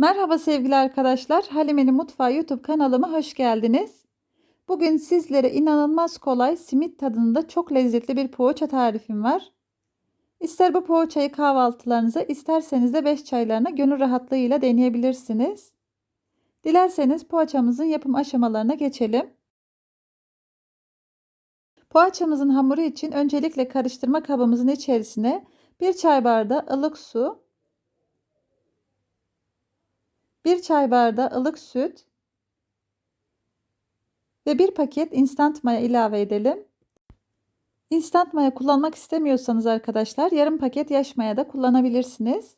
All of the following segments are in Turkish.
Merhaba sevgili arkadaşlar. Halime'nin Mutfağı YouTube kanalıma hoş geldiniz. Bugün sizlere inanılmaz kolay simit tadında çok lezzetli bir poğaça tarifim var. İster bu poğaçayı kahvaltılarınıza isterseniz de 5 çaylarına gönül rahatlığıyla deneyebilirsiniz. Dilerseniz poğaçamızın yapım aşamalarına geçelim. Poğaçamızın hamuru için öncelikle karıştırma kabımızın içerisine 1 çay bardağı ılık su, 1 çay bardağı ılık süt ve 1 paket instant maya ilave edelim. Instant maya kullanmak istemiyorsanız arkadaşlar yarım paket yaş maya da kullanabilirsiniz.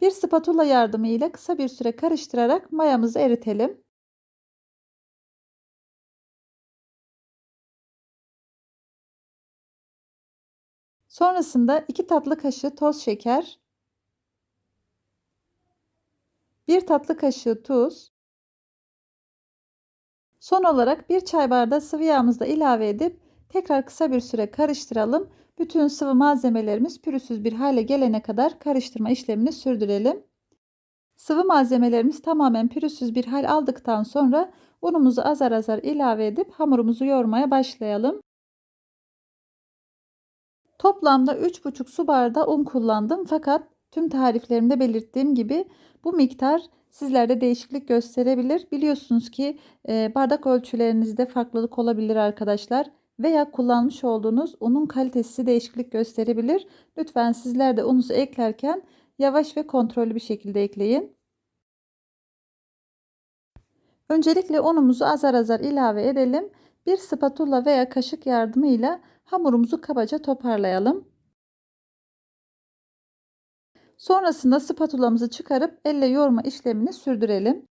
Bir spatula yardımıyla kısa bir süre karıştırarak mayamızı eritelim. Sonrasında 2 tatlı kaşığı toz şeker, 1 tatlı kaşığı tuz, son olarak 1 çay bardağı sıvı yağımızı da ilave edip tekrar kısa bir süre karıştıralım. Bütün sıvı malzemelerimiz pürüzsüz bir hale gelene kadar karıştırma işlemini sürdürelim. Sıvı malzemelerimiz tamamen pürüzsüz bir hal aldıktan sonra unumuzu azar azar ilave edip hamurumuzu yoğurmaya başlayalım. Toplamda 3,5 su bardağı un kullandım fakat tüm tariflerimde belirttiğim gibi bu miktar sizlerde değişiklik gösterebilir. Biliyorsunuz ki e, bardak ölçülerinizde farklılık olabilir arkadaşlar veya kullanmış olduğunuz unun kalitesi değişiklik gösterebilir. Lütfen sizler de ununuzu eklerken yavaş ve kontrollü bir şekilde ekleyin. Öncelikle unumuzu azar azar ilave edelim. Bir spatula veya kaşık yardımıyla hamurumuzu kabaca toparlayalım. Sonrasında spatulamızı çıkarıp elle yoğurma işlemini sürdürelim.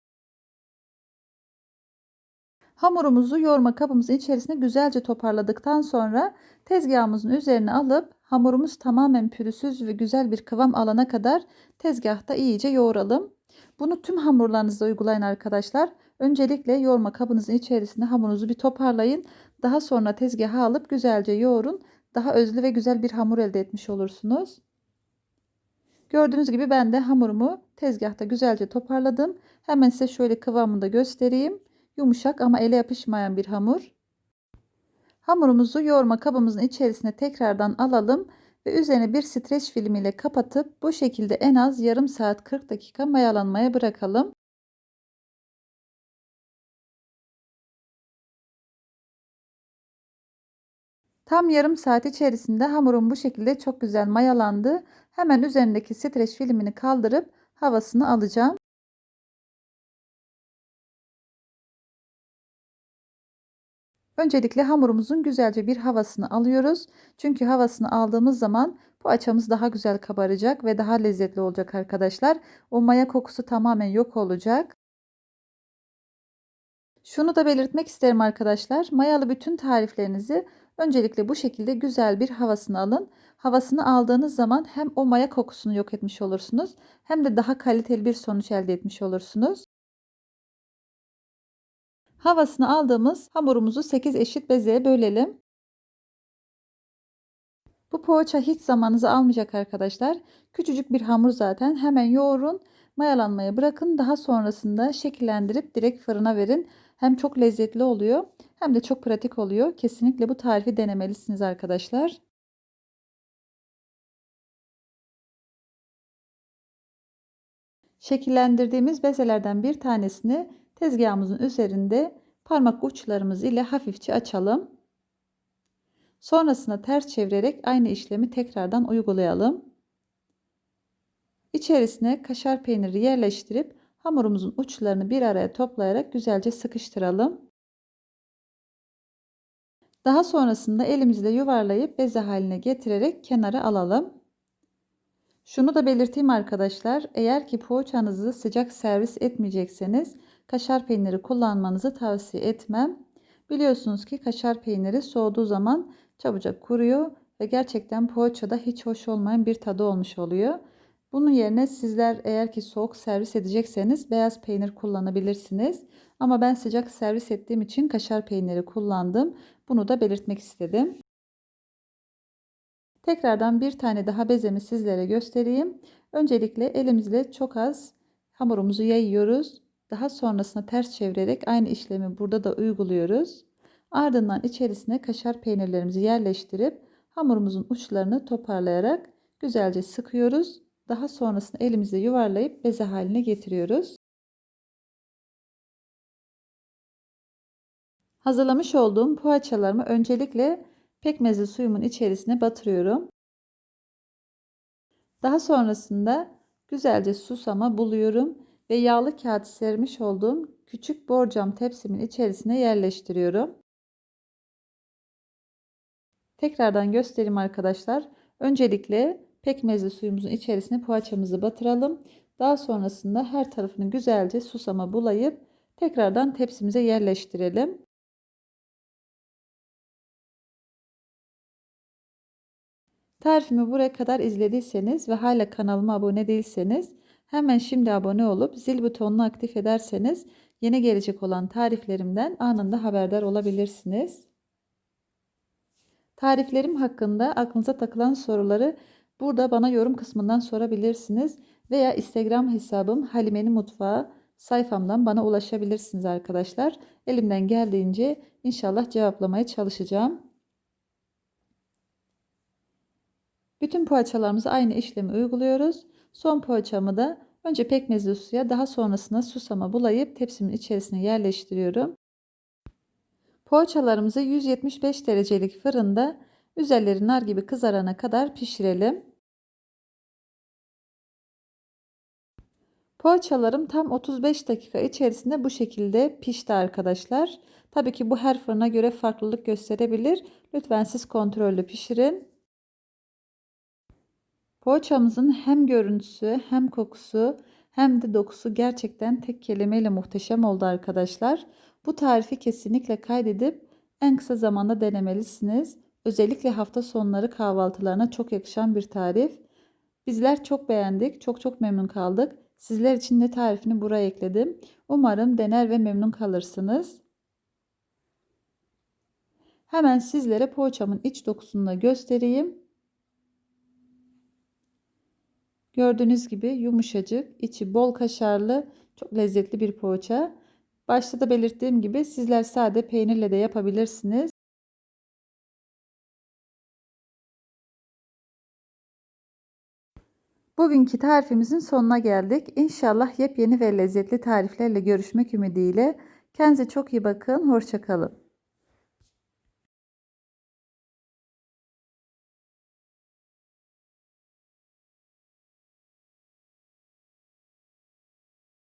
Hamurumuzu yoğurma kabımızın içerisine güzelce toparladıktan sonra tezgahımızın üzerine alıp hamurumuz tamamen pürüzsüz ve güzel bir kıvam alana kadar tezgahta iyice yoğuralım. Bunu tüm hamurlarınızda uygulayın arkadaşlar. Öncelikle yoğurma kabınızın içerisine hamurunuzu bir toparlayın. Daha sonra tezgaha alıp güzelce yoğurun. Daha özlü ve güzel bir hamur elde etmiş olursunuz. Gördüğünüz gibi ben de hamurumu tezgahta güzelce toparladım. Hemen size şöyle kıvamını da göstereyim. Yumuşak ama ele yapışmayan bir hamur. Hamurumuzu yoğurma kabımızın içerisine tekrardan alalım ve üzerine bir streç film ile kapatıp bu şekilde en az yarım saat 40 dakika mayalanmaya bırakalım. Tam yarım saat içerisinde hamurum bu şekilde çok güzel mayalandı. Hemen üzerindeki streç filmini kaldırıp havasını alacağım. Öncelikle hamurumuzun güzelce bir havasını alıyoruz. Çünkü havasını aldığımız zaman poğaçamız daha güzel kabaracak ve daha lezzetli olacak arkadaşlar. O maya kokusu tamamen yok olacak. Şunu da belirtmek isterim arkadaşlar. Mayalı bütün tariflerinizi öncelikle bu şekilde güzel bir havasını alın. Havasını aldığınız zaman hem o maya kokusunu yok etmiş olursunuz hem de daha kaliteli bir sonuç elde etmiş olursunuz. Havasını aldığımız hamurumuzu 8 eşit bezeye bölelim. Bu poğaça hiç zamanınızı almayacak arkadaşlar. Küçücük bir hamur zaten. Hemen yoğurun, mayalanmaya bırakın. Daha sonrasında şekillendirip direkt fırına verin. Hem çok lezzetli oluyor hem de çok pratik oluyor. Kesinlikle bu tarifi denemelisiniz arkadaşlar. Şekillendirdiğimiz bezelerden bir tanesini tezgahımızın üzerinde parmak uçlarımız ile hafifçe açalım. Sonrasında ters çevirerek aynı işlemi tekrardan uygulayalım. İçerisine kaşar peyniri yerleştirip hamurumuzun uçlarını bir araya toplayarak güzelce sıkıştıralım. Daha sonrasında elimizle yuvarlayıp beze haline getirerek kenara alalım. Şunu da belirteyim arkadaşlar. Eğer ki poğaçanızı sıcak servis etmeyecekseniz kaşar peyniri kullanmanızı tavsiye etmem. Biliyorsunuz ki kaşar peyniri soğuduğu zaman çabucak kuruyor ve gerçekten poğaçada hiç hoş olmayan bir tadı olmuş oluyor. Bunun yerine sizler eğer ki soğuk servis edecekseniz beyaz peynir kullanabilirsiniz. Ama ben sıcak servis ettiğim için kaşar peyniri kullandım. Bunu da belirtmek istedim. Tekrardan bir tane daha bezemi sizlere göstereyim. Öncelikle elimizle çok az hamurumuzu yayıyoruz. Daha sonrasında ters çevirerek aynı işlemi burada da uyguluyoruz. Ardından içerisine kaşar peynirlerimizi yerleştirip hamurumuzun uçlarını toparlayarak güzelce sıkıyoruz. Daha sonrasında elimizle yuvarlayıp beze haline getiriyoruz. Hazırlamış olduğum poğaçalarımı öncelikle pekmezli suyumun içerisine batırıyorum. Daha sonrasında güzelce susama buluyorum ve yağlı kağıt sermiş olduğum küçük borcam tepsimin içerisine yerleştiriyorum. Tekrardan göstereyim arkadaşlar. Öncelikle pekmezli suyumuzun içerisine poğaçamızı batıralım. Daha sonrasında her tarafını güzelce susama bulayıp tekrardan tepsimize yerleştirelim. Tarifimi buraya kadar izlediyseniz ve hala kanalıma abone değilseniz hemen şimdi abone olup zil butonunu aktif ederseniz yeni gelecek olan tariflerimden anında haberdar olabilirsiniz. Tariflerim hakkında aklınıza takılan soruları burada bana yorum kısmından sorabilirsiniz veya Instagram hesabım Halime'nin mutfağı sayfamdan bana ulaşabilirsiniz arkadaşlar. Elimden geldiğince inşallah cevaplamaya çalışacağım. Bütün poğaçalarımızı aynı işlemi uyguluyoruz. Son poğaçamı da önce pekmezli suya daha sonrasında susama bulayıp tepsimin içerisine yerleştiriyorum. Poğaçalarımızı 175 derecelik fırında üzerleri nar gibi kızarana kadar pişirelim. Poğaçalarım tam 35 dakika içerisinde bu şekilde pişti arkadaşlar. Tabii ki bu her fırına göre farklılık gösterebilir. Lütfen siz kontrollü pişirin. Poğaçamızın hem görüntüsü hem kokusu hem de dokusu gerçekten tek kelimeyle muhteşem oldu arkadaşlar. Bu tarifi kesinlikle kaydedip en kısa zamanda denemelisiniz. Özellikle hafta sonları kahvaltılarına çok yakışan bir tarif. Bizler çok beğendik, çok çok memnun kaldık. Sizler için de tarifini buraya ekledim. Umarım dener ve memnun kalırsınız. Hemen sizlere poğaçamın iç dokusunu da göstereyim. Gördüğünüz gibi yumuşacık, içi bol kaşarlı, çok lezzetli bir poğaça. Başta da belirttiğim gibi sizler sade peynirle de yapabilirsiniz. Bugünkü tarifimizin sonuna geldik. İnşallah yepyeni ve lezzetli tariflerle görüşmek ümidiyle. Kendinize çok iyi bakın. Hoşçakalın.